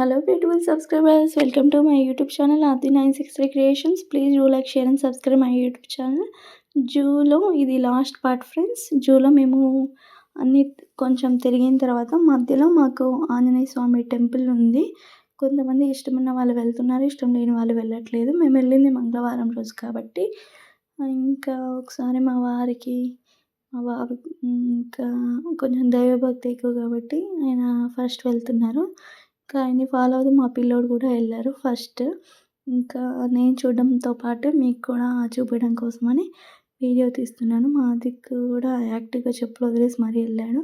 Hello beautiful subscribers welcome to my YouTube channel Aadi nine six three creations please do like share and subscribe my YouTube channel జూలో ఇది last part friends జూలో మేము అన్ని కొంచెం తిరిగిన తర్వాత మధ్యలో మాకు ఆంజనేయ స్వామి టెంపుల్ ఉంది. కొంతమంది ఇష్టమున్న వాళ్ళు వెళ్తున్నారు ఇష్టం లేని వాళ్ళు వెళ్ళట్లేదు. మేము వెళ్ళింది మంగళవారం రోజు కాబట్టి ఇంకా ఒకసారి మా వారికి మా బాబు ఇంకా కొంచెం దైవభక్తి ఎక్కువ కాబట్టి ఆయన ఫస్ట్ వెళ్తున్నారు. ఇంకా ఆయన్ని ఫాలో అవుతూ మా పిల్లోడు కూడా వెళ్ళారు ఫస్ట్ ఇంకా నేను చూడడంతో పాటు మీకు కూడా చూపించడం కోసమని వీడియో తీస్తున్నాను. మా దిక్కు కూడా యాక్టివ్గా చెప్పులు వదిలేసి మరీ వెళ్ళాడు.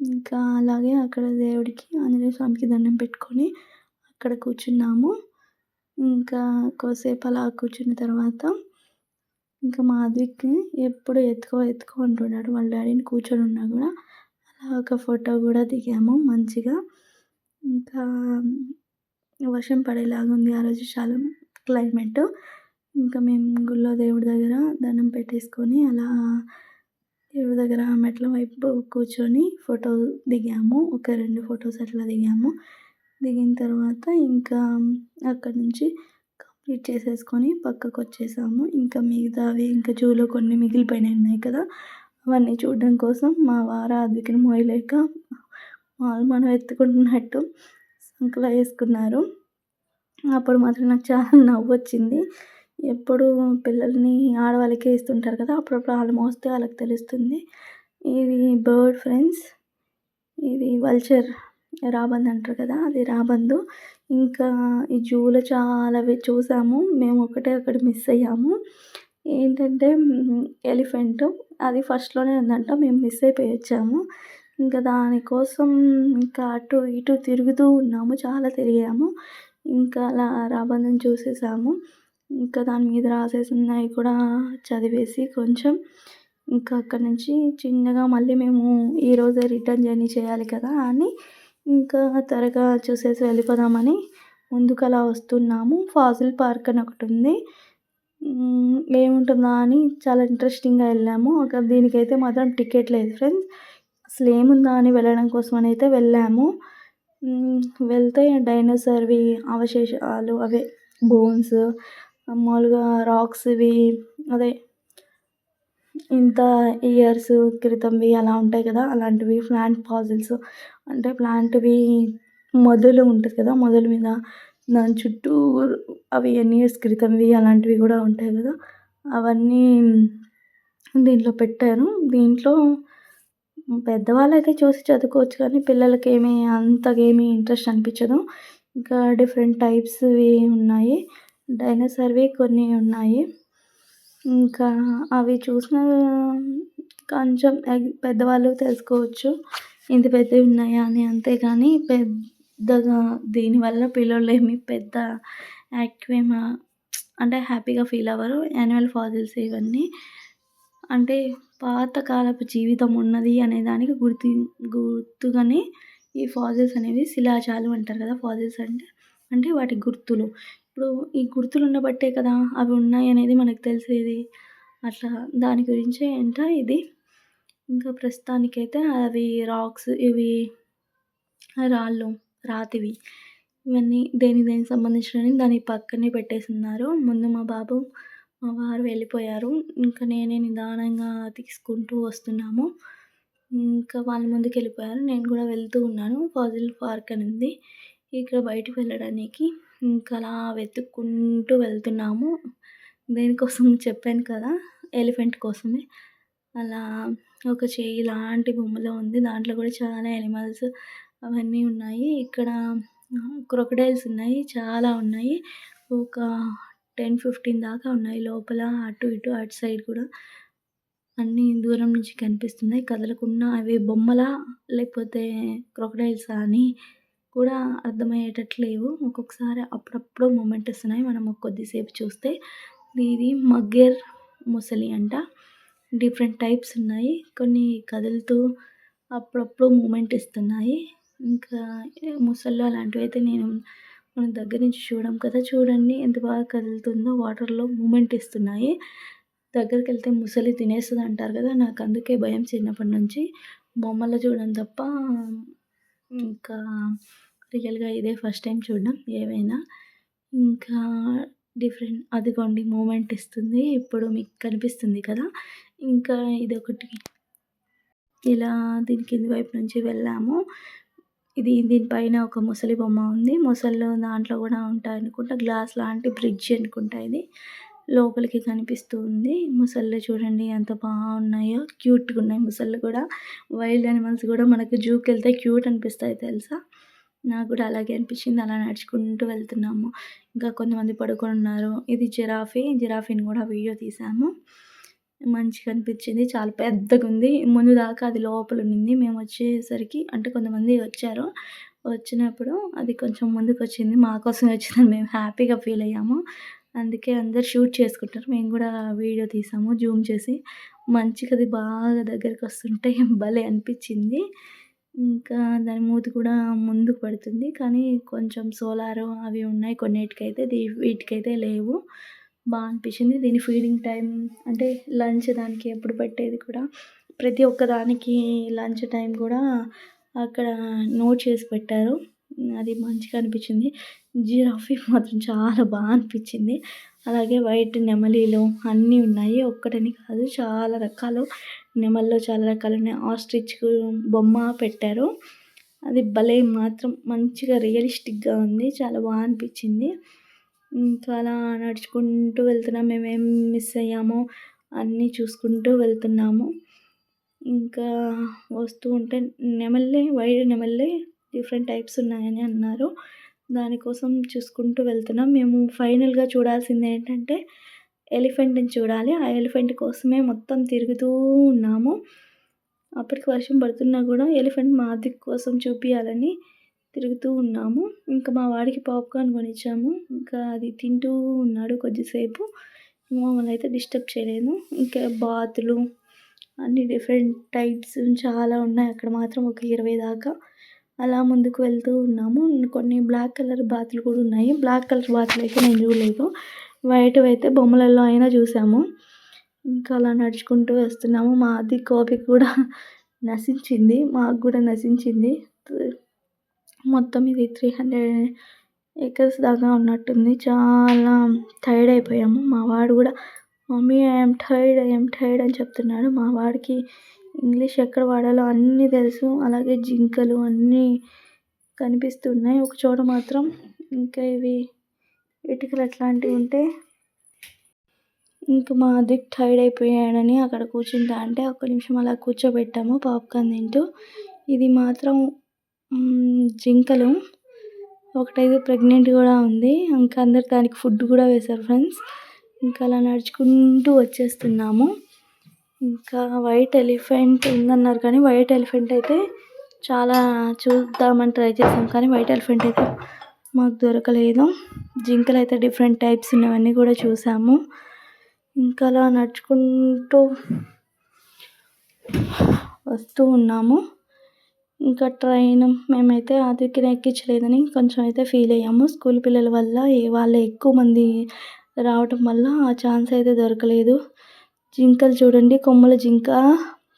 ఇంకా అలాగే అక్కడ దేవుడికి ఆంజనేయ స్వామికి దండం పెట్టుకొని అక్కడ కూర్చున్నాము. ఇంకా కొద్దిసేపు అలా కూర్చున్న తర్వాత ఇంకా మాధవికి ఎప్పుడు ఎత్తుకో ఎత్తుకో అంటున్నాడు. వాళ్ళ డాడీని కూర్చొని ఉన్నా కూడా అలా ఒక ఫోటో కూడా దిగాము మంచిగా. ఇంకా వర్షం పడేలాగా ఉంది ఆ రోజు చాలా క్లైమేట్. ఇంకా మేము గుళ్ళో దేవుడి దగ్గర దండం పెట్టేసుకొని అలా దేవుడి దగ్గర మెట్ల వైపు కూర్చొని ఫోటో దిగాము. ఒక రెండు ఫొటోస్ అట్లా దిగాము. దిగిన తర్వాత ఇంకా అక్కడ నుంచి కంప్లీట్ చేసేసుకొని పక్కకు వచ్చేసాము. ఇంకా మిగతావి ఇంకా జూలో కొన్ని మిగిలిపోయినాయి ఉన్నాయి కదా అవన్నీ చూడడం కోసం మా వారు ఆద్వికను మోయలేక వాళ్ళు మనం ఎత్తుకుంటున్నట్టు సంకల వేసుకున్నారు. అప్పుడు మాత్రం నాకు చాలా నవ్వు వచ్చింది ఎప్పుడు పిల్లల్ని ఆడవాళ్ళకే ఇస్తుంటారు కదా అప్పుడప్పుడు వాళ్ళు మోస్తే వాళ్ళకి తెలుస్తుంది. ఇది బర్డ్ ఫ్రెండ్స్ ఇది వల్చర్ రాబందు అంటారు కదా అది రాబందు. ఇంకా ఈ జూలో చాలా చూసాము మేము ఒకటే ఒకటి మిస్ అయ్యాము. ఏంటంటే ఎలిఫెంట్ అది ఫస్ట్లోనే ఉందంట మేము మిస్ అయిపోయి వచ్చాము. ఇంకా దానికోసం ఇంకా అటు ఇటు తిరుగుతూ ఉన్నాము చాలా తిరిగాము. ఇంకా అలా రాబందుని చూసేసాము. ఇంకా దాని మీద రాసేసి ఉన్నాయి కూడా చదివేసి కొంచెం. ఇంకా అక్కడి నుంచి చిన్నగా మళ్ళీ మేము ఈరోజే రిటర్న్ జర్నీ చేయాలి కదా అని ఇంకా త్వరగా చూసేసి వెళ్ళిపోదామని ముందుకు అలా వస్తున్నాము. ఫాజిల్ పార్క్ అని ఒకటి ఉంది. ఏముంటుందా అని చాలా ఇంట్రెస్టింగ్గా వెళ్ళాము. అక్కడ దీనికైతే మాత్రం టికెట్ లేదు ఫ్రెండ్స్. అసలు ఏముందా అని వెళ్ళడం కోసం అని అయితే వెళ్ళాము. వెళ్తే డైనోసార్వి అవశేషాలు అవే బోన్స్ మామూలుగా రాక్స్వి అదే ఇంత ఇయర్స్ క్రితంవి అలా ఉంటాయి కదా అలాంటివి ప్లాంట్ పాజిల్స్. అంటే ప్లాంట్వి మొదలు ఉంటుంది కదా మొదలు మీద దాని చుట్టూ అవి ఎన్ని ఇయర్స్ క్రితంవి అలాంటివి కూడా ఉంటాయి కదా అవన్నీ దీంట్లో పెట్టారు. దీంట్లో పెద్దవాళ్ళు అయితే చూసి చదువుకోవచ్చు కానీ పిల్లలకి ఏమీ అంతగా ఇంట్రెస్ట్ అనిపించదు. ఇంకా డిఫరెంట్ టైప్స్వి ఉన్నాయి. డైనోసార్వి కొన్ని ఉన్నాయి. ఇంకా అవి చూసిన కొంచెం పెద్దవాళ్ళు తెలుసుకోవచ్చు. ఇంత పెద్దవి ఉన్నాయా అని అంతేగాని పెద్దగా దీనివల్ల పిల్లలు ఏమి పెద్ద యాక్వేమా అంటే హ్యాపీగా ఫీల్ అవ్వరు. యాన్యువల్ ఫాజిల్స్ ఇవన్నీ. అంటే పాతకాలపు జీవితం ఉన్నది అనే దానికి గుర్తు గుర్తుగానే ఈ ఫాజిల్స్ అనేవి శిలాజాలు అంటారు కదా ఫాజిల్స్ అంటే అంటే వాటి గుర్తులు. ఇప్పుడు ఈ గుర్తులు ఉండబట్టే కదా అవి ఉన్నాయి అనేది మనకు తెలిసేది. అట్లా దాని గురించే అంట ఇది. ఇంకా ప్రస్తుతానికైతే అవి రాక్స్ ఇవి రాళ్ళు రాతివి ఇవన్నీ దేని దేనికి సంబంధించినవి దాని పక్కనే పెట్టేసి ఉన్నారు ముందు మా బాబు వారు వెళ్ళిపోయారు. ఇంకా నేనే నిదానంగా తీసుకుంటూ వస్తున్నాము. ఇంకా వాళ్ళు ముందుకు వెళ్ళిపోయారు. నేను కూడా వెళ్తూ ఉన్నాను. ఫాజిల్ పార్క్ అని ఉంది ఇక్కడ బయటకు వెళ్ళడానికి ఇంకా అలా వెతుక్కుంటూ వెళ్తున్నాము. దేనికోసం చెప్పాను కదా? ఎలిఫెంట్ కోసమే. అలా ఒక చేయి లాంటి బొమ్మలో ఉంది. దాంట్లో కూడా చాలా ఎనిమల్స్ అవన్నీ ఉన్నాయి. ఇక్కడ క్రొకడైల్స్ ఉన్నాయి. చాలా ఉన్నాయి. ఒక టెన్ ఫిఫ్టీన్ దాకా ఉన్నాయి. లోపల అటు ఇటు అటు సైడ్ కూడా అన్నీ దూరం నుంచి కనిపిస్తున్నాయి. కదలకుండా అవి బొమ్మలా లేకపోతే క్రొకడైల్స్ అని కూడా అర్థమయ్యేటట్లు లేవు ఒక్కొక్కసారి అప్పుడప్పుడు మూమెంట్ వస్తున్నాయి. మనం కొద్దిసేపు చూస్తే ఇది మగ్గేర్ ముసలి అంట. డిఫరెంట్ టైప్స్ ఉన్నాయి. కొన్ని కదులుతూ అప్పుడప్పుడు మూమెంట్ ఇస్తున్నాయి. ఇంకా ముసళ్ళు అలాంటివి అయితే నేను మనం దగ్గర నుంచి చూడం కదా చూడండి ఎంత బాగా కదులుతుందో వాటర్లో మూమెంట్ ఇస్తున్నాయి. దగ్గరికి వెళ్తే ముసలి తినేస్తుంది అంటారు కదా నాకు అందుకే భయం చిన్నప్పటి నుంచి. బొమ్మలో చూడడం తప్ప ఇంకా రియల్గా ఇదే ఫస్ట్ టైం చూడడం ఏవైనా. ఇంకా డిఫరెంట్ అదిగోండి మూమెంట్ ఇస్తుంది ఇప్పుడు మీకు కనిపిస్తుంది కదా. ఇంకా ఇదొకటి. ఇలా దీని కింది వైపు నుంచి వెళ్ళాము. ఇది దీనిపైన ఒక ముసలి బొమ్మ ఉంది. ముసళ్ళు దాంట్లో కూడా ఉంటాయి అనుకుంటా. గ్లాస్ లాంటి బ్రిడ్జ్ అనుకుంటా ఇది. లోపలికి కనిపిస్తూ ఉంది. ముసళ్ళు చూడండి ఎంత బాగున్నాయో. క్యూట్గా ఉన్నాయి ముసళ్ళు కూడా. వైల్డ్ యానిమల్స్ కూడా మనకు జూకి వెళ్తే క్యూట్ అనిపిస్తాయి తెలుసా? నాకు కూడా అలాగే అనిపించింది. అలా నడుచుకుంటూ వెళ్తున్నాము. ఇంకా కొంతమంది పడుకొని ఉన్నారు. ఇది జిరాఫీ. జిరాఫీని కూడా వీడియో తీసాము మంచిగా అనిపించింది. చాలా పెద్దగా ఉంది. ముందు దాకా అది లోపల ఉన్నింది మేము వచ్చేసరికి అంటే కొంతమంది వచ్చారు. వచ్చినప్పుడు అది కొంచెం ముందుకు వచ్చింది. మా కోసం వచ్చిందని మేము హ్యాపీగా ఫీల్ అయ్యాము. అందుకే అందరు షూట్ చేసుకుంటారు. మేము కూడా వీడియో తీసాము జూమ్ చేసి. మంచిగా అది బాగా దగ్గరికి వస్తుంటే భలే అనిపించింది. ఇంకా దాని మూతి కూడా ముందుకు పడుతుంది. కానీ కొంచెం సోలారు అవి ఉన్నాయి కొన్నిటికైతే దీ వీటికైతే లేవు. బాగా అనిపించింది దీని ఫీడింగ్ టైం అంటే లంచ్ దానికి ఎప్పుడు పెట్టేది కూడా ప్రతి ఒక్క దానికి లంచ్ టైం కూడా అక్కడ నోట్ చేసి పెట్టారు. అది మంచిగా అనిపించింది జిరాఫీ మాత్రం చాలా బాగా అనిపించింది అలాగే వైట్ నెమలీలు అన్నీ ఉన్నాయి. ఒక్కటని కాదు చాలా రకాలు. నెమల్లో చాలా రకాలు ఉన్నాయి. ఆస్ట్రిచ్ బొమ్మ పెట్టారు. అది భలే మాత్రం మంచిగా రియలిస్టిక్గా ఉంది. చాలా బాగా అనిపించింది ఇంకా అలా నడుచుకుంటూ వెళ్తున్నాం. మేమేం మిస్ అయ్యామో అన్నీ చూసుకుంటూ వెళ్తున్నాము. ఇంకా వస్తూ ఉంటే నెమల్లే వైడ్ నెమల్లే డిఫరెంట్ టైప్స్ ఉన్నాయని అన్నారు. దానికోసం చూసుకుంటూ వెళ్తున్నాం. మేము ఫైనల్గా చూడాల్సింది ఏంటంటే ఎలిఫెంట్ని చూడాలి. ఆ ఎలిఫెంట్ కోసమే మొత్తం తిరుగుతూ ఉన్నాము. అప్పటికి వర్షం పడుతున్నా కూడా ఎలిఫెంట్ మా కోసం చూపించాలని తిరుగుతూ ఉన్నాము. ఇంకా మా వాడికి పాప్కార్న్ కొనిచ్చాము. ఇంకా అది తింటూ ఉన్నాడు కొద్దిసేపు. మమ్మల్ని అయితే డిస్టర్బ్ చేయలేదు. ఇంకా బాతులు అన్ని డిఫరెంట్ టైప్స్ చాలా ఉన్నాయి. అక్కడ మాత్రం ఒక ఇరవై దాకా అలా ముందుకు వెళ్తూ ఉన్నాము. కొన్ని బ్లాక్ కలర్ బాతులు కూడా ఉన్నాయి. బ్లాక్ కలర్ బాతులు అయితే నేను చూడలేదు. వైట్ అయితే బొమ్మలలో అయినా చూసాము. ఇంకా అలా నడుచుకుంటూ వస్తున్నాము. మాది కోపి కూడా నశించింది. మాకు కూడా నశించింది. మొత్తం ఇది త్రీ హండ్రెడ్ ఏకర్స్ దాకా ఉన్నట్టుంది. చాలా టైర్డ్ అయిపోయాము. మా వాడు కూడా mummy I'm tired I'm tired అని చెప్తున్నాడు. మా వాడికి ఇంగ్లీష్ ఎక్కడ వాడాలో అన్నీ తెలుసు. అలాగే జింకలు అన్నీ కనిపిస్తున్నాయి. ఒక చోట మాత్రం ఇంకా ఇవి ఇటుకలు అట్లాంటివి ఉంటే ఇంక మా దిక్ టైర్డ్ అయిపోయాడని అక్కడ కూర్చుంటా అంటే ఒక్క నిమిషం అలా కూర్చోబెట్టాము. పాప్కార్న్ తింటూ. ఇది మాత్రం జింకలు. ఒకటైతే ప్రెగ్నెంట్ కూడా ఉంది. ఇంకా అందరు దానికి ఫుడ్ కూడా వేశారు ఫ్రెండ్స్. ఇంకా అలా నడుచుకుంటూ వచ్చేస్తున్నాము. ఇంకా వైట్ ఎలిఫెంట్ ఉందన్నారు కానీ వైట్ ఎలిఫెంట్ అయితే చాలా చూద్దామని ట్రై చేసాం కానీ వైట్ ఎలిఫెంట్ అయితే మాకు దొరకలేదు. జింకలు అయితే డిఫరెంట్ టైప్స్ ఉన్నవన్నీ కూడా చూసాము. ఇంకా అలా నడుచుకుంటూ వస్తూ ఉన్నాము. ఇంకా ట్రైన్ మేమైతే ఆదిత్యని ఎక్కించలేదని కొంచెం అయితే ఫీల్ అయ్యాము. స్కూల్ పిల్లల వల్ల వాళ్ళు ఎక్కువ మంది రావటం వల్ల ఆ ఛాన్స్ అయితే దొరకలేదు. జింకలు చూడండి కొమ్మల జింక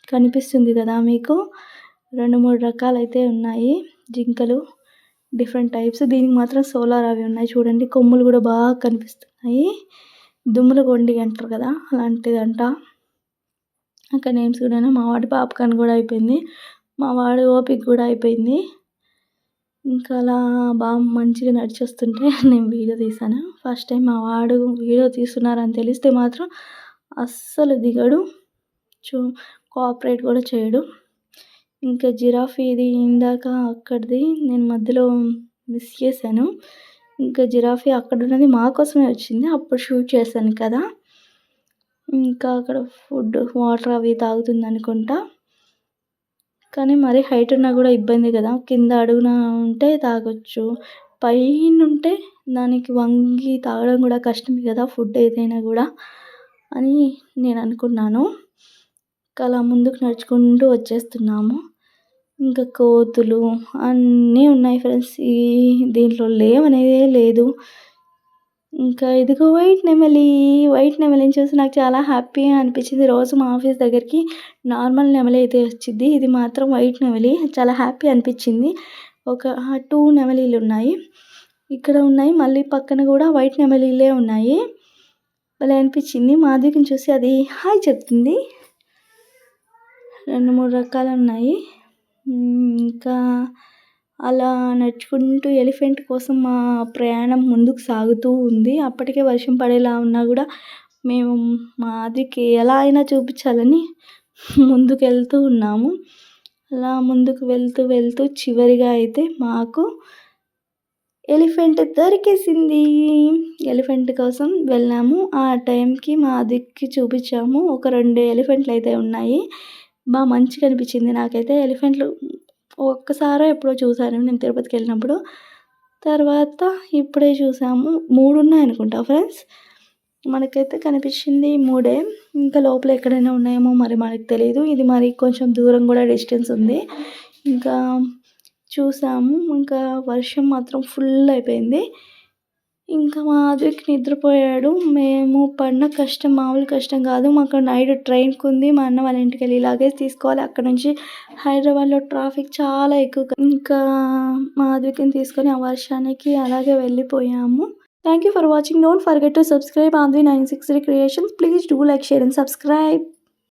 కనిపిస్తుంది కదా మీకు? రెండు మూడు రకాలు అయితే ఉన్నాయి జింకలు డిఫరెంట్ టైప్స్. దీనికి మాత్రం సోలార్ అవి ఉన్నాయి చూడండి కొమ్ములు కూడా బాగా కనిపిస్తున్నాయి. దుమ్ముల కొండి అంటారు కదా అలాంటిదంట. అక్కడ నేమ్స్ కూడా మా వాడి పాపకాన్ కూడా అయిపోయింది. మా వాడి ఓపిక కూడా అయిపోయింది. ఇంకా అలా బాగా మంచిగా నడిచేస్తుంటే నేను వీడియో తీసాను ఫస్ట్ టైం మా వాడు వీడియో తీస్తున్నారని తెలిస్తే మాత్రం అస్సలు దిగడు. చూ కోఆపరేట్ కూడా చేయడు. ఇంకా జిరాఫీ ఇది ఇందాక అక్కడిది నేను మధ్యలో మిస్ చేశాను. ఇంకా జిరాఫీ అక్కడ ఉన్నది మా కోసమే వచ్చింది. అప్పుడు షూట్ చేశాను కదా. ఇంకా అక్కడ ఫుడ్ వాటర్ అవి తాగుతుంది అనుకుంటా. కానీ మరీ హైట్ ఉన్నా కూడా ఇబ్బంది కదా. కింద అడుగున ఉంటే తాగొచ్చు. పైన ఉంటే దానికి వంగి తాగడం కూడా కష్టమే కదా ఫుడ్ ఏదైనా కూడా అని నేను అనుకున్నాను. అలా ముందుకు నడుచుకుంటూ వచ్చేస్తున్నాము. ఇంకా కోతులు అన్నీ ఉన్నాయి ఫ్రెండ్స్. ఈ దీంట్లో లేవనేదే లేదు. ఇంకా ఇదిగో వైట్ నెమలి వైట్ నెమలిని చూసి నాకు చాలా హ్యాపీగా అనిపించింది. రోజు మా ఆఫీస్ దగ్గరికి నార్మల్ నెమలి అయితే వచ్చింది. ఇది మాత్రం వైట్ నెమలి. చాలా హ్యాపీ అనిపించింది. ఒక టూ నెమలీలు ఉన్నాయి. ఇక్కడ ఉన్నాయి. మళ్ళీ పక్కన కూడా వైట్ నెమలీలే ఉన్నాయి. భలే అనిపించింది. మాధవికని చూసి అది హాయ్ చెప్తుంది. రెండు మూడు రకాలు ఉన్నాయి. ఇంకా అలా నడుచుకుంటూ ఎలిఫెంట్ కోసం మా ప్రయాణం ముందుకు సాగుతూ ఉంది. అప్పటికే వర్షం పడేలా ఉన్నా కూడా మేము మాదికి ఎలా అయినా చూపించాలని ముందుకు వెళ్తూ ఉన్నాము. అలా ముందుకు వెళ్తూ వెళ్తూ చివరిగా అయితే మాకు ఎలిఫెంట్ దొరికేసింది. ఎలిఫెంట్ కోసం వెళ్ళాము. ఆ టైంకి మా దిక్కి చూపించాము. ఒక రెండు ఎలిఫెంట్లు అయితే ఉన్నాయి. బాగా మంచిగా అనిపించింది నాకైతే. ఎలిఫెంట్లు ఒక్కసారో ఎప్పుడో చూసాను నేను తిరుపతికి వెళ్ళినప్పుడు. తర్వాత ఇప్పుడే చూసాము. మూడు ఉన్నాయనుకుంటా ఫ్రెండ్స్. మనకైతే కనిపించింది మూడే. ఇంకా లోపల ఎక్కడైనా ఉన్నాయేమో మరి మనకు తెలియదు ఇది మరి కొంచెం దూరం కూడా డిస్టెన్స్ ఉంది. ఇంకా చూసాము. ఇంకా వర్షం మాత్రం ఫుల్ అయిపోయింది. ఇంకా మా నిద్రపోయాడు. మేము పడిన కష్టం మామూలు కష్టం కాదు. మాకు నైట్ ట్రైన్కి ఉంది మా అన్న వాళ్ళ ఇంటికి వెళ్ళి లగేజ్ తీసుకోవాలి. అక్కడ నుంచి హైదరాబాద్లో ట్రాఫిక్ చాలా ఎక్కువ ఇంకా మాధవికిని తీసుకొని ఆ వర్షానికి అలాగే వెళ్ళిపోయాము. Thank you for watching don't forget to subscribe ఆంధ్రీ nine six three creations please do like share and subscribe